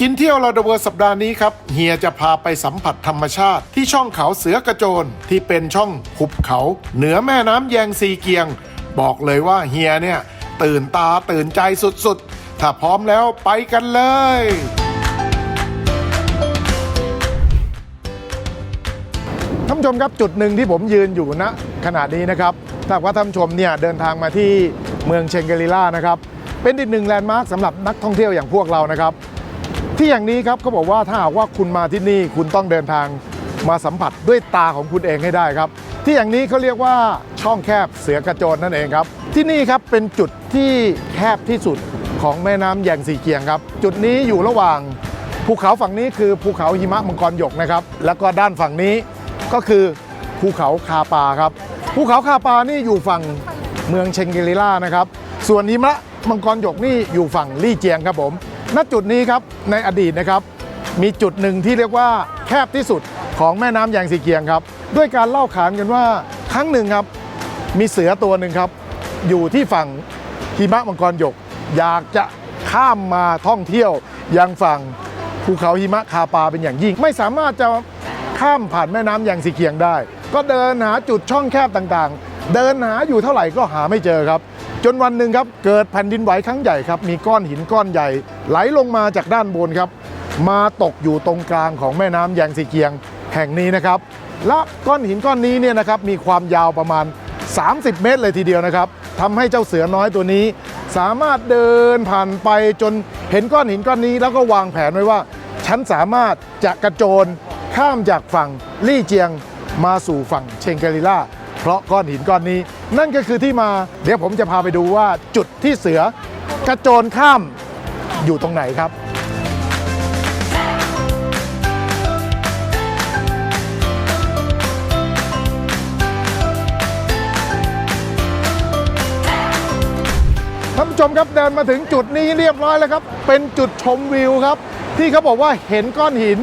กินเที่ยวเราเดอะเวอร์สัปดาห์นี้ครับ เฮียจะพาไปสัมผัสธรรมชาติ ที่ช่องเขาเสือกระโจน ที่เป็นช่องหุบเขา เหนือแม่น้ำแยงซีเกียง บอกเลยว่าเฮียเนี่ย ตื่นตาตื่นใจสุดๆ ถ้าพร้อมแล้วไปกันเลย ท่านผู้ชมครับจุดหนึ่งที่ผมยืนอยู่ณขณะนี้นะครับถ้าว่าท่านผู้ชมเนี่ยเดินทางมาที่เมืองเชงเกริล่านะครับเป็นอีกหนึ่งแลนด์มาร์คสำหรับนักท่องเที่ยวอย่างพวกเรานะครับ ที่อย่างนี้ครับเขาบอกว่าถ้าหากว่าคุณมาที่นี่คุณต้องเดินทางมาสัมผัสด้วยตาของคุณเองให้ได้ครับ ที่อย่างนี้เขาเรียกว่าช่องแคบเสือกระโจนนั่นเองครับ ที่นี่ครับเป็นจุดที่แคบที่สุดของแม่น้ำแยงสีเกียงครับ จุดนี้อยู่ระหว่างภูเขาฝั่งนี้คือภูเขาหิมะมังกรหยกนะครับ แล้วก็ด้านฝั่งนี้ก็คือภูเขาคาปาครับ ภูเขาคาปานี่อยู่ฝั่งเมืองเชงกิลิล่านะครับ ส่วนหิมะมังกรหยกนี่อยู่ฝั่งลี่เจียงครับผม ณจุดนี้ครับในอดีตนะครับ มีจุดหนึ่งที่เรียกว่าแคบที่สุดของแม่น้ำแยงสีเกียงครับ ด้วยการเล่าขานกันว่าครั้งหนึ่งครับ มีเสือตัวหนึ่งครับ อยู่ที่ฝั่งหิมะมังกรหยก อยากจะข้ามมาท่องเที่ยวยังฝั่งภูเขาหิมะคาปาเป็นอย่างยิ่ง ไม่สามารถจะข้ามผ่านแม่น้ำแยงสีเกียงได้ ก็เดินหาจุดช่องแคบต่างๆ เดินหาอยู่เท่าไหร่ก็หาไม่เจอครับ จนวันหนึ่งครับเกิดแผ่นดินไหวครั้งใหญ่ครับ มีก้อนหินก้อนใหญ่ ไหลลงมาจากด้านบนครับ มาตกอยู่ตรงกลางของแม่น้ำแยงสีเกียงแห่งนี้นะครับ และก้อนหินก้อนนี้เนี่ยนะครับมีความยาวประมาณ 30 เมตรเลยทีเดียวนะครับทำให้เจ้าเสือน้อยตัวนี้ สามารถเดินผ่านไปจนเห็นก้อนหินก้อนนี้ แล้วก็วางแผนไว้ว่า ฉันสามารถจะกระโจนข้ามจากฝั่งลี่เจียงมาสู่ฝั่งเชงเกริล่า ราะก้อนหินก้อนนี้ นั่นก็คือที่มา เดี๋ยวผมจะพาไปดูว่าจุดที่เสือกระโจนข้ามอยู่ตรงไหนครับท่านผู้ชมครับเดินมาถึงจุดนี้เรียบร้อยแล้วครับ เป็นจุดชมวิวครับ ที่เขาบอกว่าเห็นก้อนหิน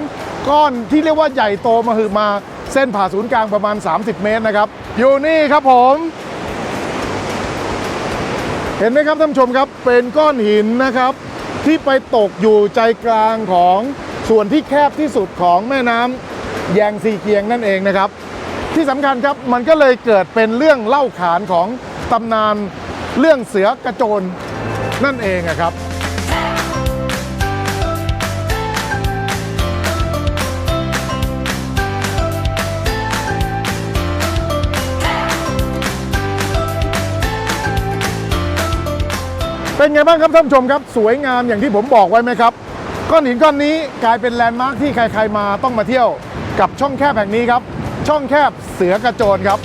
ก้อนที่เรียกว่าใหญ่โตมาหือมา เส้นผ่าศูนย์กลางประมาณ 30 เมตรนะครับ อยู่นี่ครับผม เห็นไหมครับท่านผู้ชมครับ เป็นก้อนหินนะครับ ที่ไปตกอยู่ใจกลางของส่วนที่แคบที่สุดของแม่น้ำแยงซีเกียงนั่นเองนะครับ ที่สำคัญครับมันก็เลยเกิดเป็นเรื่องเล่าขานของตำนานเรื่องเสือกระโจนนั่นเองครับ เป็นไงบ้างครับท่านผู้ชมครับ สวยงามอย่างที่ผมบอกไว้ไหมครับก้อนหินก้อนนี้กลายเป็นแลนด์มาร์คที่ใครๆมาต้องมาเที่ยว กับช่องแคบแห่งนี้ครับ ช่องแคบเสือกระโจนครับ